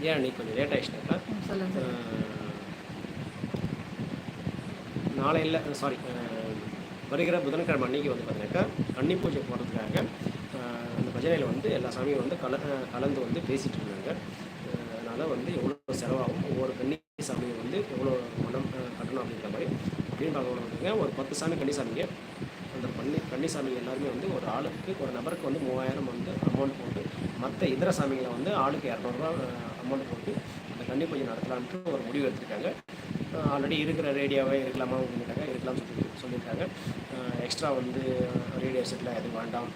ஏன் அன்னைக்கு கொஞ்சம் லேட் சொல்லுங்க. நாளையில் சாரி வருகிற புதன்கிழமை அன்னைக்கு வந்து பார்த்தீங்கன்னாக்கா கன்னி பூஜை போகிறதுக்காக அந்த பஜனையில் வந்து எல்லா சாமியும் வந்து கல கலந்து வந்து பேசிகிட்டு இருந்தாங்க. அதனால் வந்து எவ்வளோ செலவாகும் ஒவ்வொரு கன்னி சாமியும் வந்து எவ்வளோ அஹ், கட்டணும் அப்படின்ற மாதிரி அப்படின்னு பார்க்கணும் ஒரு பத்து சாமி கன்னி சாமிங்க. அந்த பண்ணி கன்னிசாமி எல்லாருமே வந்து ஒரு ஆளுக்கு ஒரு நபருக்கு வந்து மூவாயிரம் வந்து அமௌண்ட் போட்டு மற்ற இதர சாமிகளை வந்து ஆளுக்கு இரநூறுவா அமௌண்ட் போட்டு அந்த கன்னி பூஜை நடத்தலான்ட்டு ஒரு முடிவு எடுத்திருக்காங்க. ஆல்ரெடி இருக்கிற ரேடியோவே இருக்கலாமா அப்படின்ட்டாங்க இருக்கலாம்னு சொல்லி சொல்லியிருக்காங்க. எக்ஸ்ட்ரா வந்து ரேடியோ செட்டில் எதுவும் வேண்டாம்.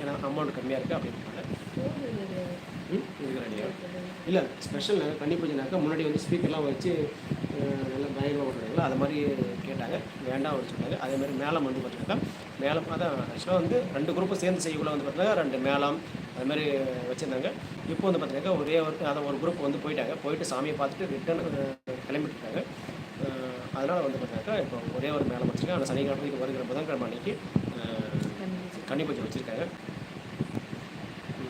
ஏன்னா அமௌண்ட் கம்மியாக இருக்குது அப்படின்றாங்க ம் இருக்கிற ரேடியோ. இல்லை ஸ்பெஷல் கன்னி பூஜைனாக்கா முன்னாடி வந்து ஸ்பீக்கர்லாம் வச்சு நல்லா பயங்கரமாக பண்ணுறாங்களா அது மாதிரி கேட்டாங்க. வேண்டாம் அப்படின்னு சொன்னாங்க அதே மாதிரி மேளம் வந்து பார்த்தீங்கன்னா மேளம் அதான் ஆக்சுவலாக வந்து ரெண்டு குரூப்பும் சேர்ந்து செய்யக்குள்ள வந்து பார்த்தீங்கன்னா ரெண்டு மேளம் அது மாதிரி வச்சுருந்தாங்க. இப்போ வந்து பார்த்தீங்கன்னா ஒரே ஒரு அதை ஒரு குரூப் வந்து போயிட்டாங்க. போயிட்டு சாமியை பார்த்துட்டு ரிட்டர்ன் கிளம்பிட்டுருக்காங்க. அதனால் வந்து பார்த்தாக்கா இப்போ ஒரே ஒரு மேளம் வச்சுருக்காங்க. அந்த சனிக்கிழமைக்கு வருகிற புதன்கிழமை அன்னைக்கு அஹ், கன்னி பூஜை வச்சுருக்காங்க.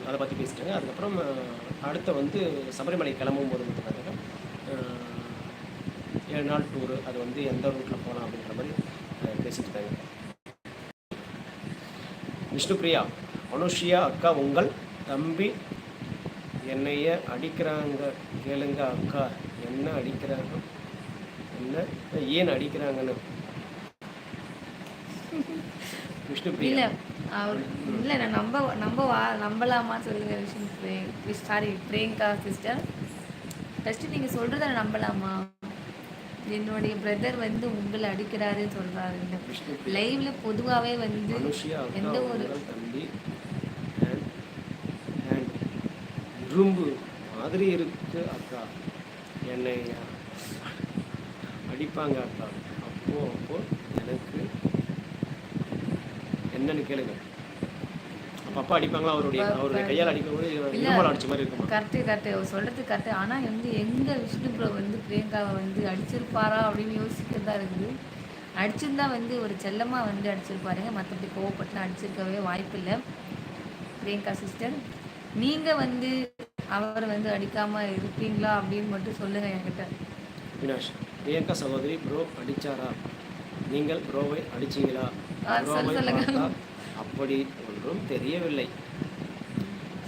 அதை பற்றி பேசிட்டாங்க. அதுக்கப்புறம் அடுத்த வந்து சபரிமலை கிளம்பும் போது வந்து பார்த்தீங்கன்னா ரெண்டு நாள் டூரு அது வந்து எந்த ரூட்டில் போகலாம் அப்படின்ற மாதிரி அஹ், பேசிட்டு விஷ்ணுபிரியா அனுஷியா அக்கா உங்கள் தம்பி என்னைய அடிக்கிறாங்க. கேளுங்க அக்கா என்ன அடிக்கிறாங்க? என்ன? ஏன் அடிக்கிறாங்கன்னு? விஷ்ணுபிரியா. அவர் இல்ல நான் நம்ப நம்ப வா நம்பலாமா சொல்லுங்க Vishnu sorry Priyanka sister first நீங்கள் சொல்கிறத நம்பலாமா? என்னுடைய பிரதர் வந்து உங்களை அடிக்கிறாருன்னு விஷ்ணுபிரியா லைவ்ல பொதுவாவே வந்து எந்த ஒரு தம்பி. இரும்பு மாதிரி இருக்கு அக்கா. என்னை அடிப்பாங்க அக்கா. அப்போ அப்போ எனக்கு என்னன்னு கேளுங்க. அப்ப அடிப்பாங்களா? அவருடைய அவருடைய கையால் அடிக்கும்போது இருமல் அடிச்ச மாதிரி இருக்குமா? கரெக்டு கரெக்டு அவர் சொல்றது கரெக்டு ஆனா வந்து எங்க விஷ்ணு ப்ரோ வந்து பிரியங்காவை வந்து அடிச்சிருப்பாரா அப்படின்னு யோசிச்சுட்டு தான் இருக்குது. அடிச்சிருந்தா வந்து ஒரு செல்லமா வந்து அடிச்சிருப்பாருங்க. மற்றபடி கோவப்பட்டுலாம் அடிச்சிருக்கவே வாய்ப்பு இல்லை பிரியங்கா சிஸ்டர் நீங்க வந்து அவரை வந்து அடிக்காம இருப்பீங்களா அப்படின்னு மட்டும் சொல்லுங்க என்கிட்ட. வினாஷ் பிரியங்கா சகோதரி ப்ரோ அடிச்சாரா? நீங்கள் ப்ரோவை அடிச்சீங்களா? அப்படி ஒன்றும் தெரியவில்லை.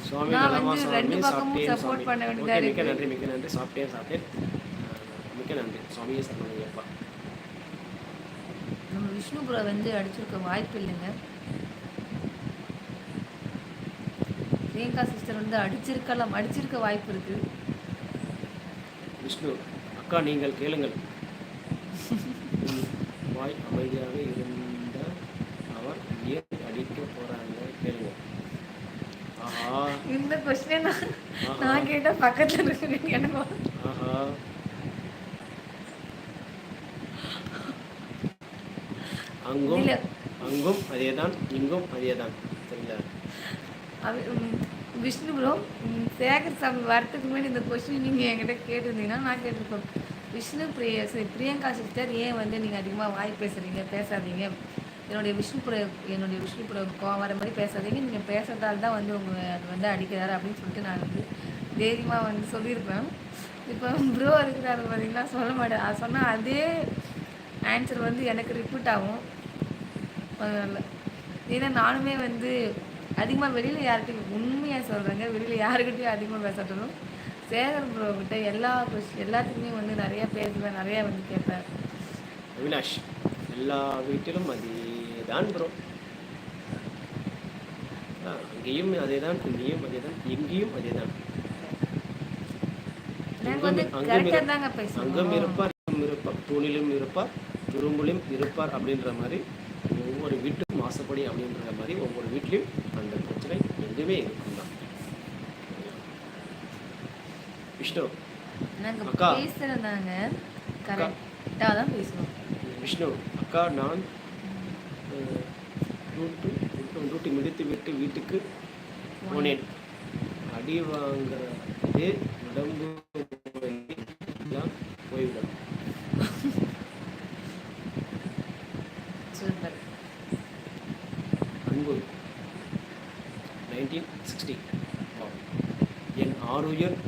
சுவாமி நலமா சுவாமி சாப்பிட்டேன் சுவாமி. மிக்க. நன்றி மிக்க நன்றி. சாப்பிட்டேன் சாப்பிட்டேன். மிக்க நன்றி. சுவாமியே சரணமையப்பா நம்ம விஷ்ணு ப்ரோ வந்து அடிச்சிருக்க வாய்ப்பு இல்லைங்க. பிரியங்கா சிஸ்டர் வந்து அடிச்சிருக்கலாம் அடிச்சிருக்க வாய்ப்பு இருக்கு. விஷ்ணு அக்கா நீங்கள் கேளுங்கள். வாய் அமைதியாக இருந்த அவர் ஏன் அடிக்க போறாங்க கேளுங்க ஆஹா இந்த கொஸ்டின் நான். நான் கேட்டா பக்கத்துல இருக்கிறீங்க எனக்கு அங்கும். அங்கும் அதேதான் இங்கும் அதேதான் சரிங்களா விஷ்ணு ப்ரோ சேகர் சாமி வரத்துக்கு முன்னாடி இந்த கொஸ்டின் நீங்கள் என்கிட்ட கேட்டிருந்தீங்கன்னா நான் கேட்டிருப்பேன் விஷ்ணு பிரிய சி- பிரியங்கா சிஸ்டர் ஏன் வந்து நீங்கள் அதிகமாக வாய் பேசுகிறீங்க பேசாதீங்க என்னுடைய விஷ்ணுபுர என்னுடைய விஷ்ணுபுரம் கோவம் வர மாதிரி பேசாதீங்க. நீங்கள் பேசுறதால தான் வந்து உங்கள் அது வந்து அடிக்கிறாரு அப்படின்னு சொல்லிட்டு நான் வந்து தைரியமாக வந்து சொல்லியிருப்பேன் இப்போ ப்ரோ இருக்கிறாரு பார்த்தீங்கன்னா சொல்ல மாட்டேன். அது சொன்னால் அதே ஆன்சர் வந்து எனக்கு ரிப்பீட் ஆகும். அதனால் ஏன்னா நானுமே வந்து அதிகமாக வெளியில் யார்கிட்டையும் உண்மையாக சொல்கிறேங்க வெளியில் யாருக்கிட்டையும் அதிகமாக பேசாட்டணும் சேகர் ப்ரோ கிட்ட எல்லா கொஸ்டின் எல்லாத்துக்குமே வந்து நிறையா பேசுவேன் நிறையா வந்து கேட்பேன். அவினாஷ். எல்லா வீட்டிலும் அதேதான் ப்ரோ அங்கேயும் அதேதான் இங்கேயும் அதேதான் எங்கேயும் அதேதான். நாங்கள் வந்து அங்கும் இருப்பார் இருப்பார் தூணிலும் இருப்பார் துரும்பிலும் இருப்பார் அப்படின்ற மாதிரி ஒவ்வொரு வீட்டுக்கும் வாசப்படி அப்படின்ற மாதிரி ஒவ்வொரு வீட்லேயும் அந்த பிரச்சனை எதுவுமே இருக்கும் தான் விஷ்ணு அக்கா. பேசுகிறதாங்க கரெக்டாக தான் பேசுவோம் விஷ்ணு அக்கா நான் ரூட்டு ரூட்டை முடித்து விட்டு வீட்டுக்கு போனேன். அடி வாங்கிறது உடம்பு எல்லாம் போய்விடும். அன்பு. நைன்டீன் சிக்ஸ்டி என் ஆரோயர்